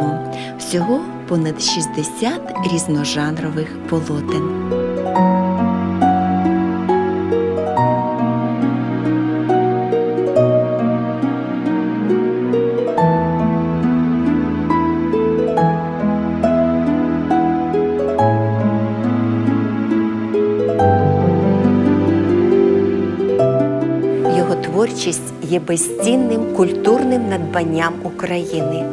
натюрморти. Всього понад 60 різножанрових полотен. Творчість є безцінним культурним надбанням України,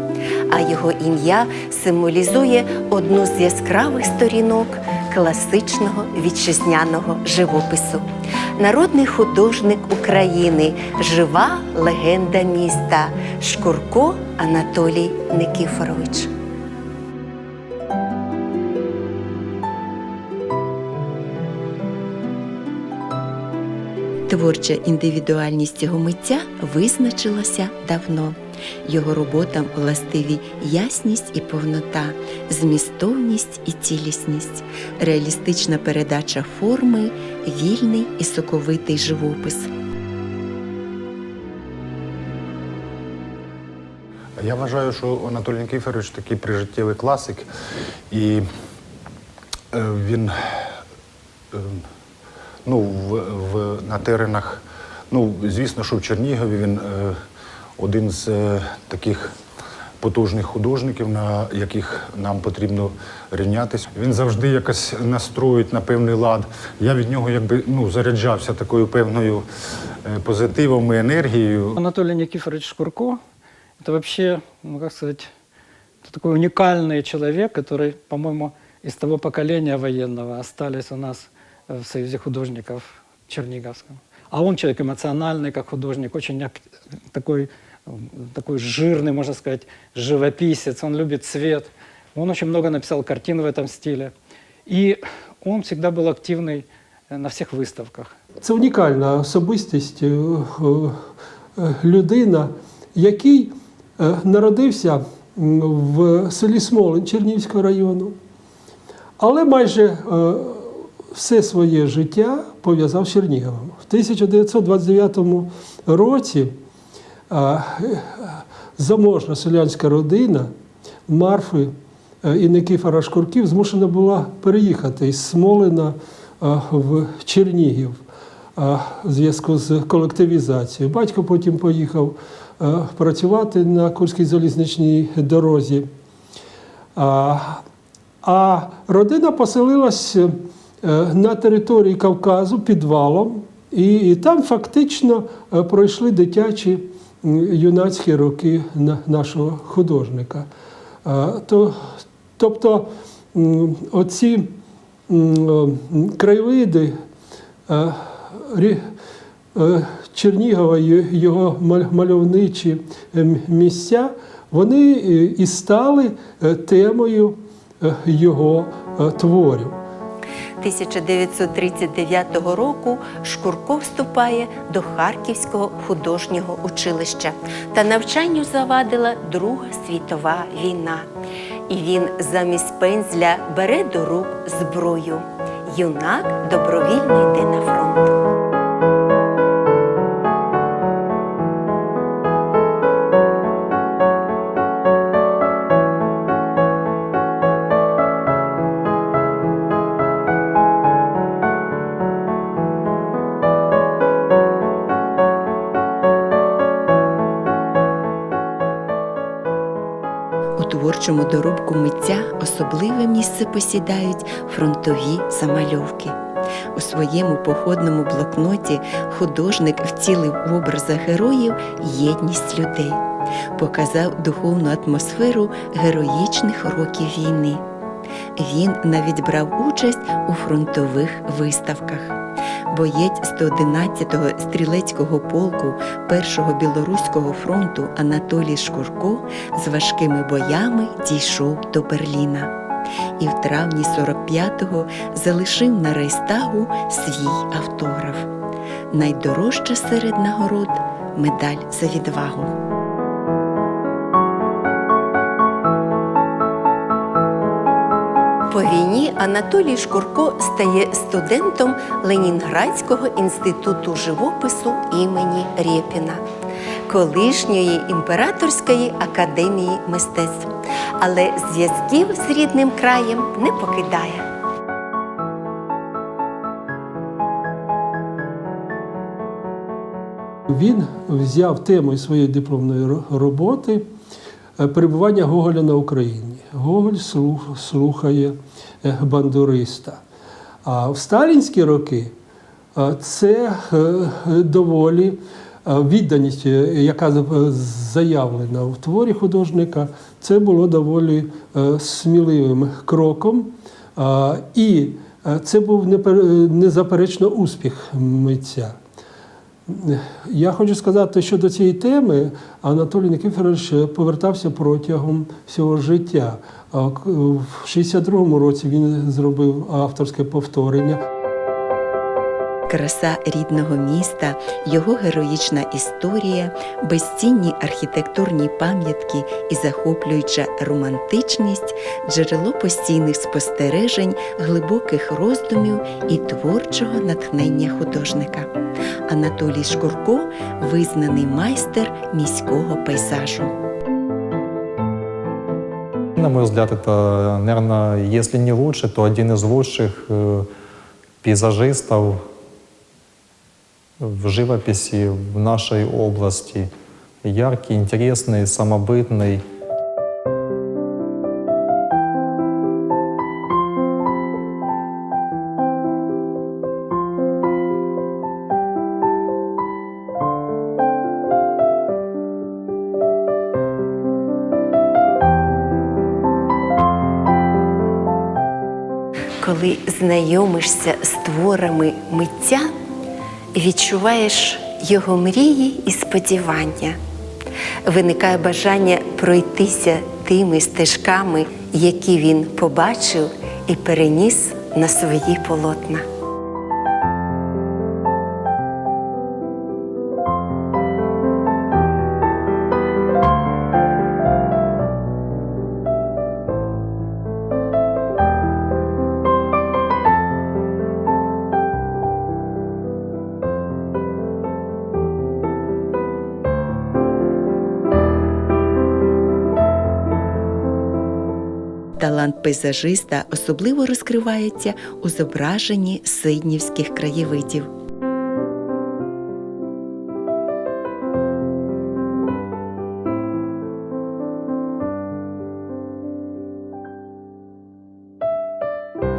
а його ім'я символізує одну з яскравих сторінок класичного вітчизняного живопису. Народний художник України, жива легенда міста Шкурко Анатолій Никифорович. Творча індивідуальність цього митця визначилася давно. Його роботам властиві ясність і повнота, змістовність і цілісність, реалістична передача форми, вільний і соковитий живопис. Я вважаю, що Анатолій Никифорович такий прижиттєвий класик, і е, він е, ну, в, в, на теренах, ну, звісно, що в Чернігові він е, один з е, таких потужних художників, на яких нам потрібно рівнятися. Він завжди якось настроїть на певний лад. Я від нього якби ну, заряджався такою певною е, позитивом і енергією. Анатолий Никифорович Шкурко – это вообще, ну как сказать, это такой уникальный человек, который, по-моему, из того поколения военного остались у нас э, в Союзе художников Черниговском. А он человек эмоциональный, как художник, очень ак- такой, м, такой жирный, можно сказать, живописец. Он любит цвет. Он очень много написал картин в этом стиле. И он всегда был активный э, на всех выставках. Це унікальна особистість, е, е, людина, який е, народився м, в селі Смолин Чернівського району, але майже е, все своє життя пов'язав з Черніговом. В 1929 році заможна селянська родина Марфи е, і Никифора Шкурків змушена була переїхати із Смолина е, в Чернігів е, в зв'язку з колективізацією. Батько потім поїхав працювати на Курській залізничній дорозі. А, родина поселилась на території Кавказу підвалом, і, і там фактично е, пройшли дитячі юнацькі роки нашого художника. Е, То, тобто оці краєвиди е, е, Чернігова, його мальовничі е, місця, вони е, і стали е, темою е, його е, творів. 1939 року Шкурко вступає до Харківського художнього училища та навчанню завадила Друга світова війна. І він замість пензля бере до рук зброю. Юнак добровільно йде на фронт. Творчому доробку митця особливе місце посідають фронтові замальовки. У своєму походному блокноті художник вцілив в образах героїв єдність людей, показав духовну атмосферу героїчних років війни. Він навіть брав участь у фронтових виставках. Боєць 111-го стрілецького полку Першого білоруського фронту Анатолій Шкурко з важкими боями дійшов до Берліна. І в травні 45-го залишив на Рейстагу свій автограф. Найдорожча серед нагород медаль за відвагу. По війні Анатолій Шкурко стає студентом Ленінградського інституту живопису імені Рєпіна. колишньої імператорської академії мистецтв, але зв'язків з рідним краєм не покидає. Він взяв темою своєї дипломної роботи е, перебування Гоголя на Україні. Гоголь слух- слухає е, бандуриста. А в сталінські роки е, це е, доволі відданість, яка заявлена в творі художника, це було доволі сміливим кроком. І це був незаперечно успіх митця. Я хочу сказати, що до цієї теми Анатолій Никифорович повертався протягом всього життя. В 62-му році він зробив авторське повторення. Краса рідного міста, його героїчна історія, безцінні архітектурні пам'ятки і захоплююча романтичність, джерело постійних спостережень, глибоких роздумів і творчого натхнення художника. Анатолій Шкурко визнаний майстер міського пейзажу. На мой взгляд, это, наверное, если не лучший, то один из лучших э, пейзажистов в живописи в нашей области. Яркий, интересный, самобытный. Коли знайомишся з творами митця, відчуваєш його мрії і сподівання. Виникає бажання пройтися тими стежками, які він побачив і переніс на свої полотна. Пейзажиста особливо розкривається у зображенні сиднівських краєвидів.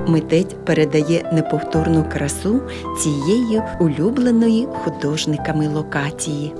Митець передає неповторну красу цієї улюбленої художниками локації.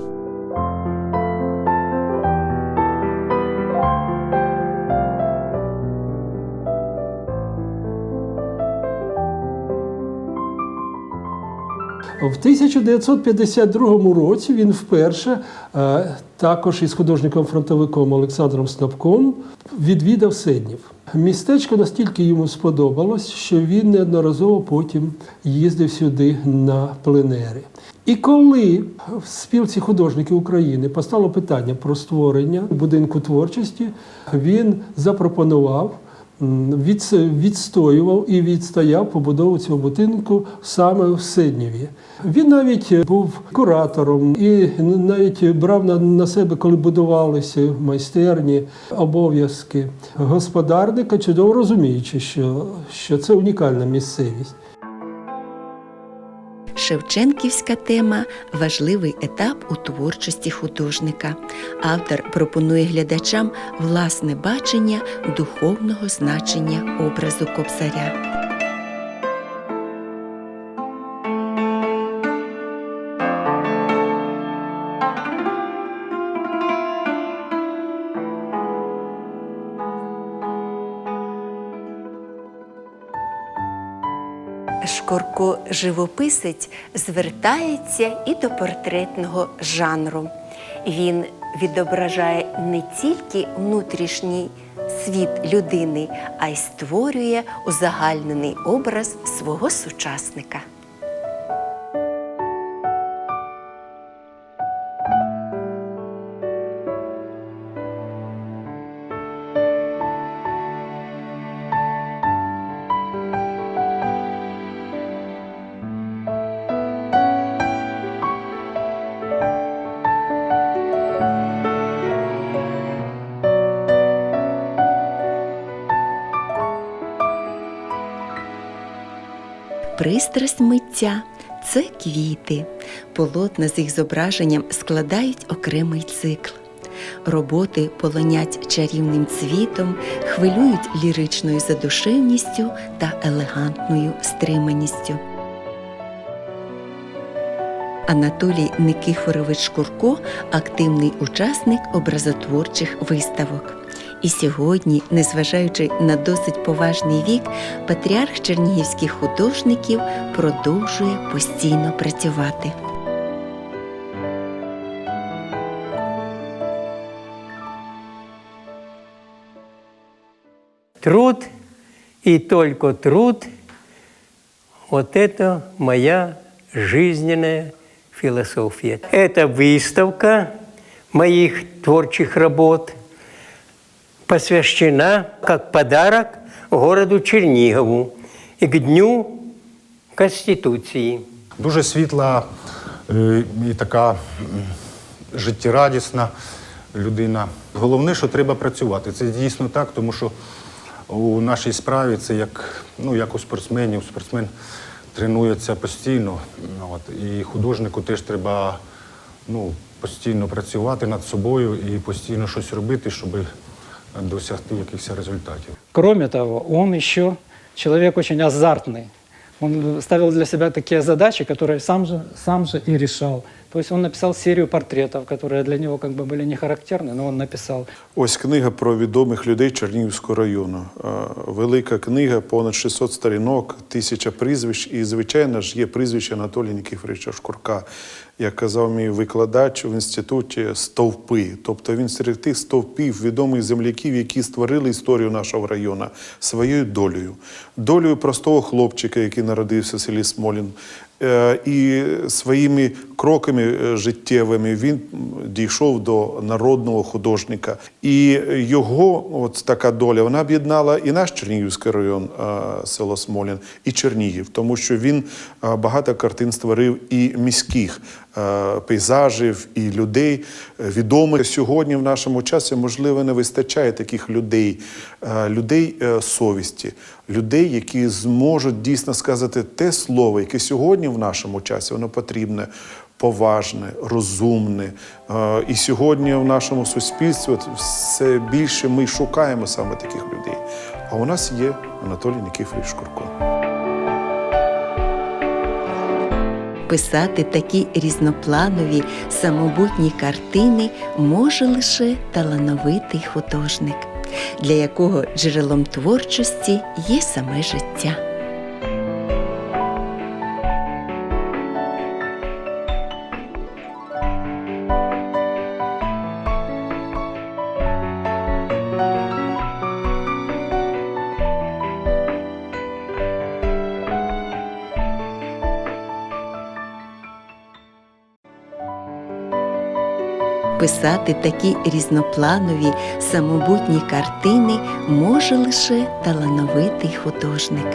В 1952 році він вперше, е, також із художником-фронтовиком Олександром Снапком, відвідав Седнів. Містечко настільки йому сподобалось, що він неодноразово потім їздив сюди на пленери. І коли в спілці художників України постало питання про створення будинку творчості, він запропонував відстоював і відстояв побудову цього будинку саме в Сидніві. Він навіть був куратором і навіть брав на, на себе, коли будувалися майстерні, обов'язки господарника, чудово розуміючи, що, що це унікальна місцевість. Шевченківська тема важливий етап у творчості художника. Автор пропонує глядачам власне бачення духовного значення образу кобзаря. Шкурко живописець звертається і до портретного жанру. Він відображає не тільки внутрішній світ людини, а й створює узагальнений образ свого сучасника. Пристрасть митця це квіти. Полотна з їх зображенням складають окремий цикл. Роботи полонять чарівним цвітом, хвилюють ліричною задушевністю та елегантною стриманістю. Анатолій Никифорович Шкурко активний учасник образотворчих виставок. І сьогодні, незважаючи на досить поважний вік, патріарх чернігівських художників продовжує постійно працювати. Труд и только труд – вот это моя жизненная философия. Это выставка моих творчих работ посвящена как подарок городу Чернигову и к Дню Конституции. Дуже світла е, і така життєрадісна людина. Головне, що треба працювати. Це дійсно так, тому що у нашій справі це як, ну, як у спортсменів. Спортсмен тренується постійно. От, і художнику теж треба ну, постійно працювати над собою і постійно щось робити, щоб досягти якихось результатів. Кроме того, он еще человек очень азартный. Он ставил для себя такие задачи, которые сам же, сам же и решал. То есть он написал серию портретов, которые для него как бы были не характерны, но он написал. Ось книга про відомих людей Чернігівського району. Е, Велика книга, понад 600 сторінок, тисяча прізвищ. І, звичайно ж, є прізвище Анатолія Нікіфоровича Шкурка. Як казав мій викладач в інституті стовпи. Тобто він серед тих стовпів відомих земляків, які створили історію нашого району своєю долею. Долею простого хлопчика, який народився в селі Смолін. Е, І своїми кроками е, життєвими він дійшов до народного художника. І його от така доля вона об'єднала і наш Чернігівський район, е, село Смолін, і Чернігів, тому що він багато картин створив і міських пейзажів, і людей е, відомих сьогодні в нашому часі, можливо, не вистачає таких людей, е, людей е, совісті, людей, які зможуть дійсно сказати те слово, яке сьогодні в нашому часі воно потрібне. Поважне, розумне. Е, І сьогодні в нашому суспільстві все більше ми шукаємо саме таких людей. А у нас є Анатолій Нікіфорович Шкурко. Писати такі різнопланові самобутні картини може лише талановитий художник, для якого джерелом творчості є саме життя. Писати такі різнопланові самобутні картини може лише талановитий художник,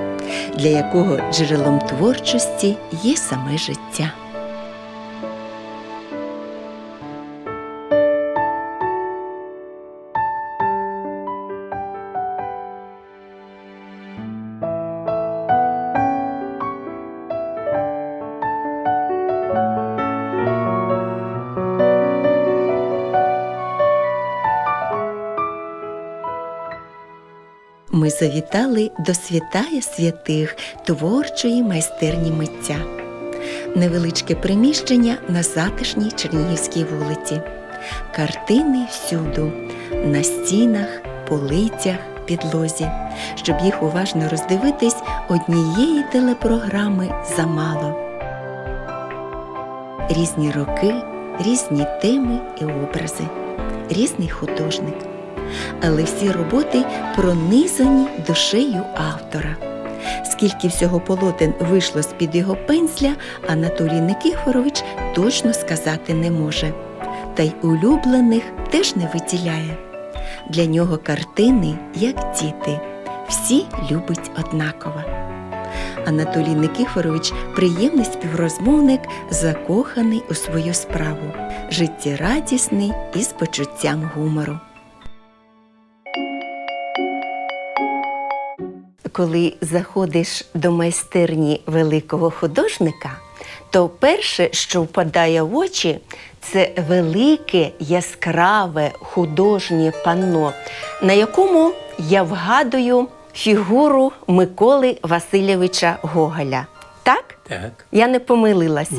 для якого джерелом творчості є саме життя. Завітали до святая святих творчої майстерні митця. Невеличке приміщення на затишній Чернігівській вулиці. Картини всюду, на стінах, полицях, підлозі. Щоб їх уважно роздивитись, однієї телепрограми замало. Різні роки, різні теми і образи, різний художник але всі роботи пронизані душею автора. Скільки всього полотен вийшло з-під його пензля, Анатолій Никифорович точно сказати не може. Та й улюблених теж не виділяє. Для нього картини, як діти, всі любить однаково. Анатолій Никифорович приємний співрозмовник, закоханий у свою справу, життєрадісний і з почуттям гумору. Коли заходиш до майстерні великого художника, то перше, що впадає в очі, це велике яскраве художнє панно, на якому я вгадую фігуру Миколи Васильовича Гоголя. Так? Так. Я не помилилась.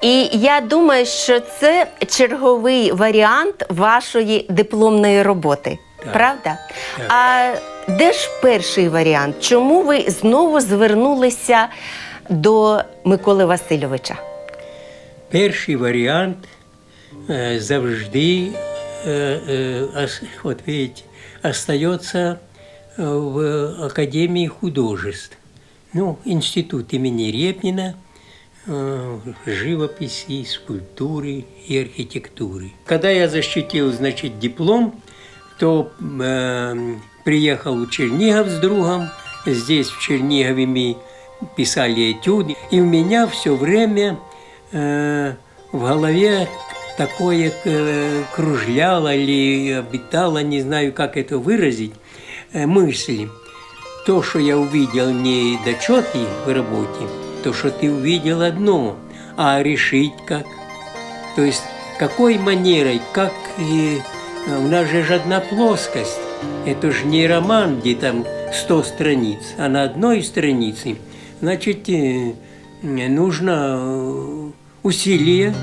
І я думаю, що це черговий варіант вашої дипломної роботи. Так. Правда? Так. А де ж перший варіант? Чому ви знову звернулися до Миколи Васильовича? Перший варіант е, завжди, е, е, ос- от видите, остается е, в Академии художеств. Ну, институт имени Репнина, э, живописи, скульптуры и архитектуры. Когда я защитил, значит, диплом, то э, приехал в Чернигов с другом. Здесь, в Чернигове, мы писали этюды. И у меня все время э, в голове такое э, кружляло или обитало, не знаю, как это выразить, э, мысли. То, что я увидел не дочеты в работе, то, что ты увидел одно, а решить как. То есть какой манерой, как и, э, у нас же ж одна плоскость. Это же не роман, где там 100 страниц, а на одной странице. Значит, э, нужно э, усилие,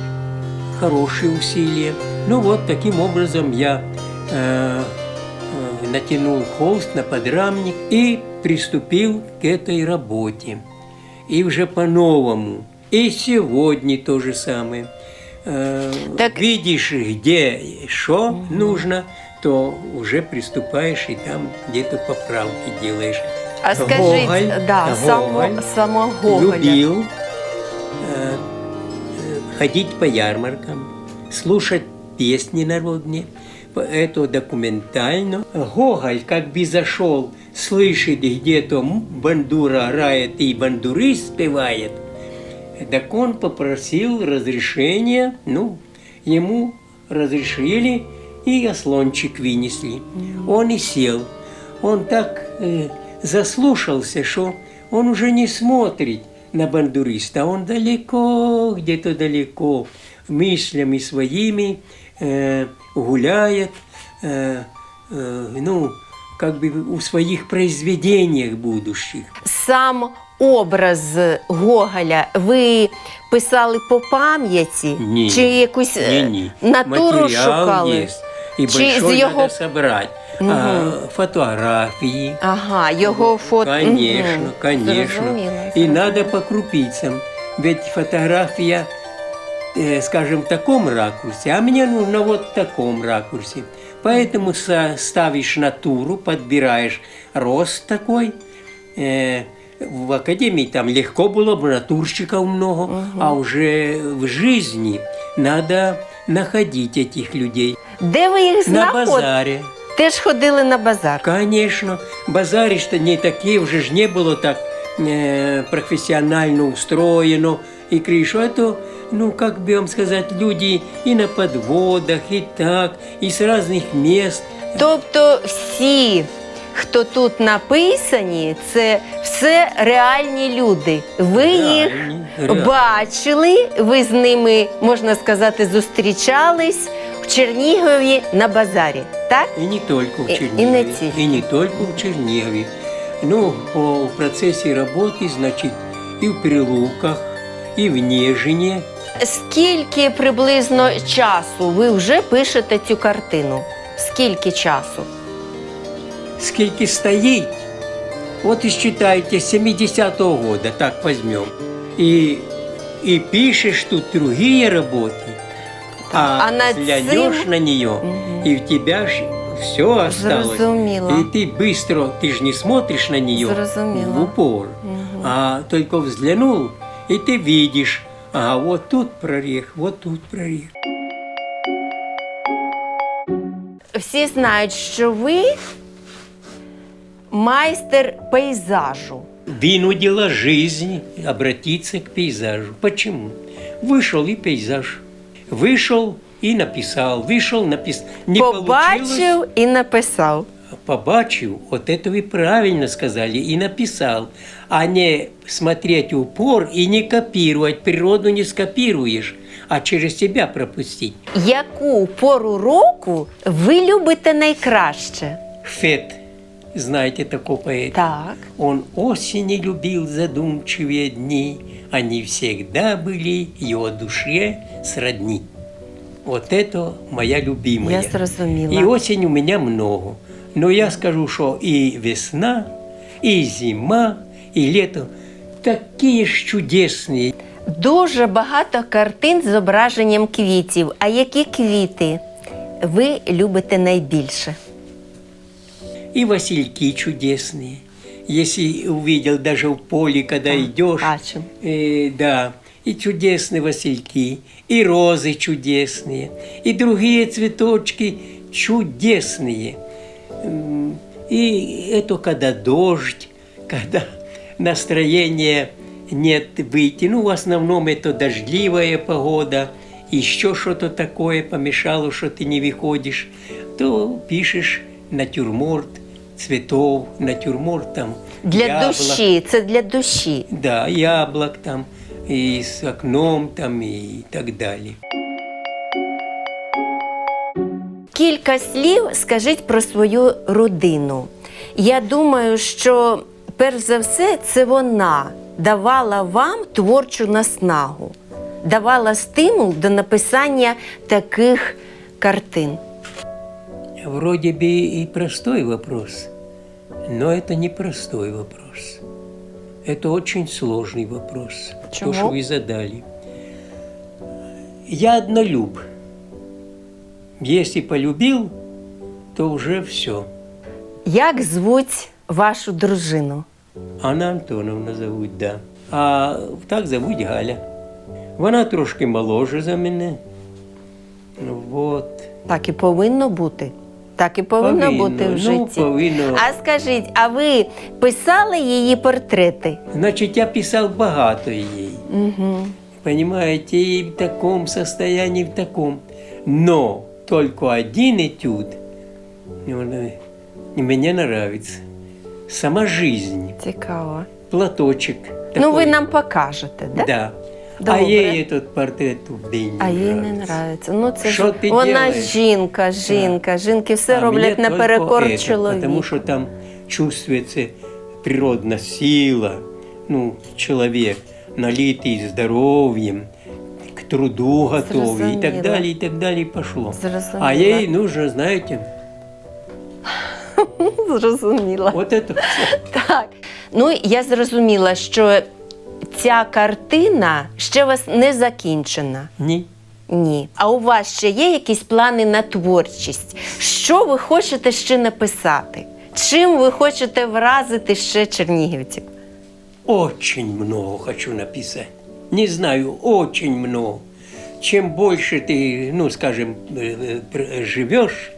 хорошие усилия. Ну вот таким образом я э, э, натянул холст на подрамник и приступил к этой работе. И уже по-новому. И сегодня то же самое. Э, Так- Видишь, где что нужно, то уже приступаешь и там где-то поправки делаешь. А скажіть, Гоголь, да, само, Гоголь само любил э, э, ходить по ярмаркам, слушать песни народные, это документально. Гоголь как бы зашел, слышит где-то бандура играет и бандурист спевает, так он попросил разрешения, ну, ему разрешили, и ослончик вынесли. Он и сел. Он так э, заслушался, что он уже не смотрит на бандуриста, он далеко, где-то далеко, мыслями своими э, гуляет, э, э, ну, как бы у своих произведениях будущих. Сам образ Гоголя ви писали по пам'яті? Ні. Чи якусь е, Не, не. натуру Материал шукали? есть. И Чи большой з його- надо собрать. А, фотографии. Ага, його фото. Конечно, Мгм. конечно. Зрозуміло, И зрозуміло. надо по крупицам. Ведь фотография, э, скажем, в таком ракурсе, а мне нужно вот в таком ракурсе. Поэтому со- ставишь натуру, подбираешь рост такой. Э, в академии там легко было бы, натурщиков много, а уже в жизни надо находить этих людей. Де ви їх На знаходите? базаре. Теж ходили на базар. Конечно, базари что не такие, уже ж не было так э, профессионально устроено. И крышу, а то, ну, как бы вам сказать, люди и на подводах, и так, и с разных мест. Тобто всі, хто тут написані, це все реальні люди. Ви їх реальні. бачили, ви з ними, можна сказати, зустрічались в Чернігові на базарі. Так? И не только в И- и Чернигове. не тільки. и не только в Чернигове. Ну, по процессе работы, значит, и в Прилуках, и в Нежине. Скільки приблизно часу ви вже пишете цю картину? Скільки часу? Скільки стоит, вот и считайте, с 70-го года, так возьмем. И, и пишешь тут другие работы, а, А над взглянешь цим- на нее, и в тебя ж все осталось. Зрозуміло. И ты быстро, ты же не смотришь на нее Зрозуміло. в упор, а только взглянул, и ты видишь, ага, вот тут прорех, вот тут прорех. Всі знають, що ви майстер пейзажу. вынудила жизнь обратиться к пейзажу. Почему? Вышел и пейзаж. Вышел и написал. Вышел, написал. Не получилось, Побачив і написав. побачив, от это вы правильно сказали и написал, а не смотреть в упор и не копировать. Природу не скопируешь, а через себя пропустить. Яку пору року ви любите найкраще? Фет, знаете такого поэта? Так. Он осени любил задумчивые дни, они всегда были его душе сродни. Вот это моя любимая. Я зрозуміла. И осень у меня много. Но я скажу, что и весна, и зима, и лето такие ж чудесные. Дуже багато картин з зображенням квітів. А які квіти ви любите найбільше? И васильки чудесные. Если увидел даже в поле, когда идешь, бачу. э, да, и чудесные васильки, и розы чудесные, и другие цветочки чудесные. И это когда дождь, когда настроения нет выйти. Ну, в основном это дождливая погода, еще что-то такое помешало, что ты не выходишь, то пишешь натюрморт цветов, натюрморт там. Для яблок. душі, це для душі. Да, яблок там, и с окном там, и так далее. Кілька слів скажіть про свою родину. Я думаю, що перш за все це вона давала вам творчу наснагу, давала стимул до написання таких картин Вроде бы и простой вопрос, но это не простой вопрос. Это очень сложный вопрос, Почему? то, что вы задали. Я однолюб. Если полюбил, то уже все. Як звуть вашу дружину? Анна Антоновна зовуть, да. А так зовуть Галя. Вона трошки моложе за мене. Ну, Вот. Так і повинно бути. Так і повинно, Повинно, бути в ну, житті. повинно. А скажіть, а ви писали її портрети? Значить, я писав багато їй. Угу. Понимаете, и в таком состоянии, в таком. Но только один этюд он, мне нравится. Сама жизнь, Цікаво. платочек. Ну, ви нам покажете, да? Да. Добре. А ей этот портрет в день не А їй не нравится. нравиться. Ну це Що ж ти вона делаєш? жінка, жінка. Жінки все А роблять мне наперекор только это, чоловіку. Потому что там чувствуется природная сила, ну, человек, налитый здоровьем, к труду готовый и так Зрозуміло. далее, и так далее, и пошло. Зрозуміло. А ей нужно, знаете, Зрозуміла. вот это все. Так. Ну, я зрозуміла, що ця картина ще у вас не закінчена. Не. Ні. А у вас ще є якісь плани на творчість? Що ви хочете ще написати? Чим ви хочете вразити ще чернігівців? Очень много хочу написать. Не знаю, очень много. Чем больше ты, ну, скажем, э, э, пр- живешь,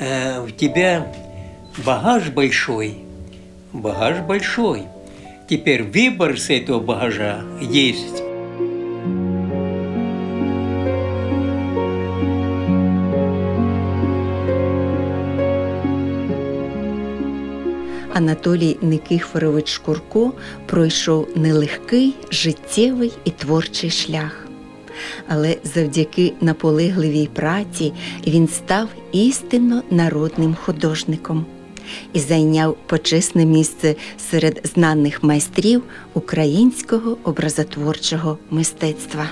э, в тебя багаж большой. Багаж большой. Теперь выбор с этого багажа есть. Анатолій Никифорович Шкурко пройшов нелегкий життєвий і творчий шлях. Але завдяки наполегливій праці він став істинно народним художником і зайняв почесне місце серед знаних майстрів українського образотворчого мистецтва.